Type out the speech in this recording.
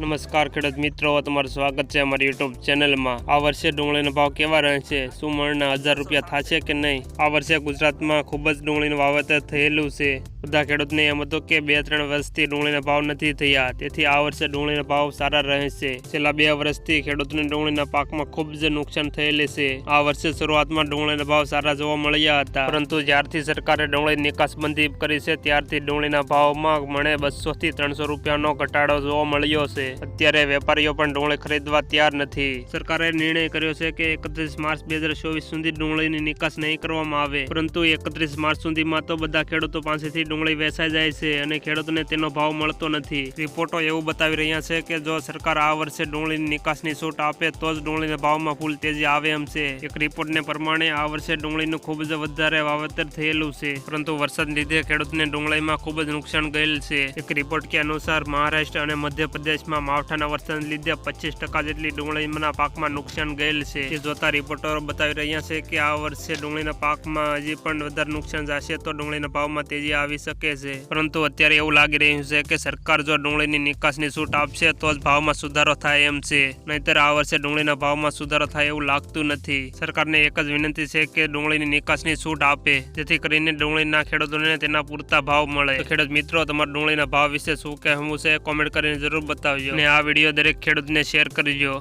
નમસ્કાર ખેડૂત મિત્રો, તમારું સ્વાગત છે અમારી યુટ્યુબ ચેનલમાં. આ વર્ષે ડુંગળીનો ભાવ કેવા રહેશે શું મણના હજાર રૂપિયા થશે કે નહીં? આ વર્ષે ગુજરાતમાં ખૂબ જ ડુંગળીનું વાવેતર થયેલું છે. બધા ખેડૂતને એમ હતું કે બે ત્રણ વર્ષથી ડુંગળીના ભાવ નથી થયા. તેથી આ વર્ષે ડુંગળીના ભાવ સારા રહેશે. છેલ્લા બે વર્ષથી ખેડૂતોને ડુંગળીના પાકમાં ખૂબ જ નુકસાન થયેલ છે. આ વર્ષે શરૂઆતમાં ડુંગળીના ભાવ સારા જોવા મળ્યા હતા. પરંતુ જ્યારથી સરકારે ડુંગળી નિકાસબંધી કરી છે, ત્યારથી ડુંગળીના ભાવમાં મને બસો થી ત્રણસો રૂપિયાનો ઘટાડો જોવા મળ્યો છે. અત્યારે વેપારીઓ પણ ડુંગળી ખરીદવા તૈયાર નથી. સરકારે નિર્ણય કર્યો છે કે એકત્રીસ માર્ચ બે હજાર ચોવીસ સુધી ડુંગળીની નિકાસ નહીં કરવામાં આવે. પરંતુ એકત્રીસ માર્ચ સુધીમાં તો બધા ખેડૂતો પાસેથી ડુંગળી વેચાઈ જાય છે અને ખેડૂતોને તેનો ભાવ મળતો નથી. રિપોર્ટો એવું બતાવી રહ્યા છે કે જો સરકાર આ વર્ષે ડુંગળીની નિકાસની છૂટ આપે, તો જ ડુંગળીના ભાવમાં ફૂલ તેજી આવે એમ છે. એક રિપોર્ટને પ્રમાણે આ વર્ષે ડુંગળીનું ખૂબ જ વધારે વાવેતર થયેલું છે. પરંતુ વરસાદને લીધે ખેડૂતને ડુંગળીમાં ખૂબ જ નુકસાન ગયેલ છે. એક રિપોર્ટ કે અનુસાર મહારાષ્ટ્ર અને મધ્યપ્રદેશમાં માવઠાના વરસાદને લીધે પચીસ ટકા જેટલી ડુંગળીના પાકમાં નુકસાન ગયેલ છે. તે જોતા રિપોર્ટરો બતાવી રહ્યા છે કે આ વર્ષે ડુંગળીના પાકમાં હજી પણ વધારે નુકસાન જશે તો ડુંગળીના ભાવમાં તેજી આવી શકે છે. પરંતુ અત્યારે એવું લાગી રહ્યું છે કે સરકાર જો ડુંગળીની નિકાસની છૂટ આપશે, તો જ ભાવમાં સુધારો થાય એમ છે. નહીતર આ વર્ષે ડુંગળીના ભાવમાં સુધારો થાય એવું લાગતું નથી. સરકારને એક જ વિનંતી છે કે ડુંગળીની નિકાસની છૂટ આપે. જેથી કરીને ડુંગળીના ખેડૂતોને તેના પૂરતા ભાવ મળે. ખેડૂત મિત્રો, તમારા ડુંગળીના ભાવ વિશે શું કહેવું છે? કોમેન્ટ કરીને જરૂર બતાવજો. અને આ વીડિયો દરેક ખેડૂતને શેર કરજો.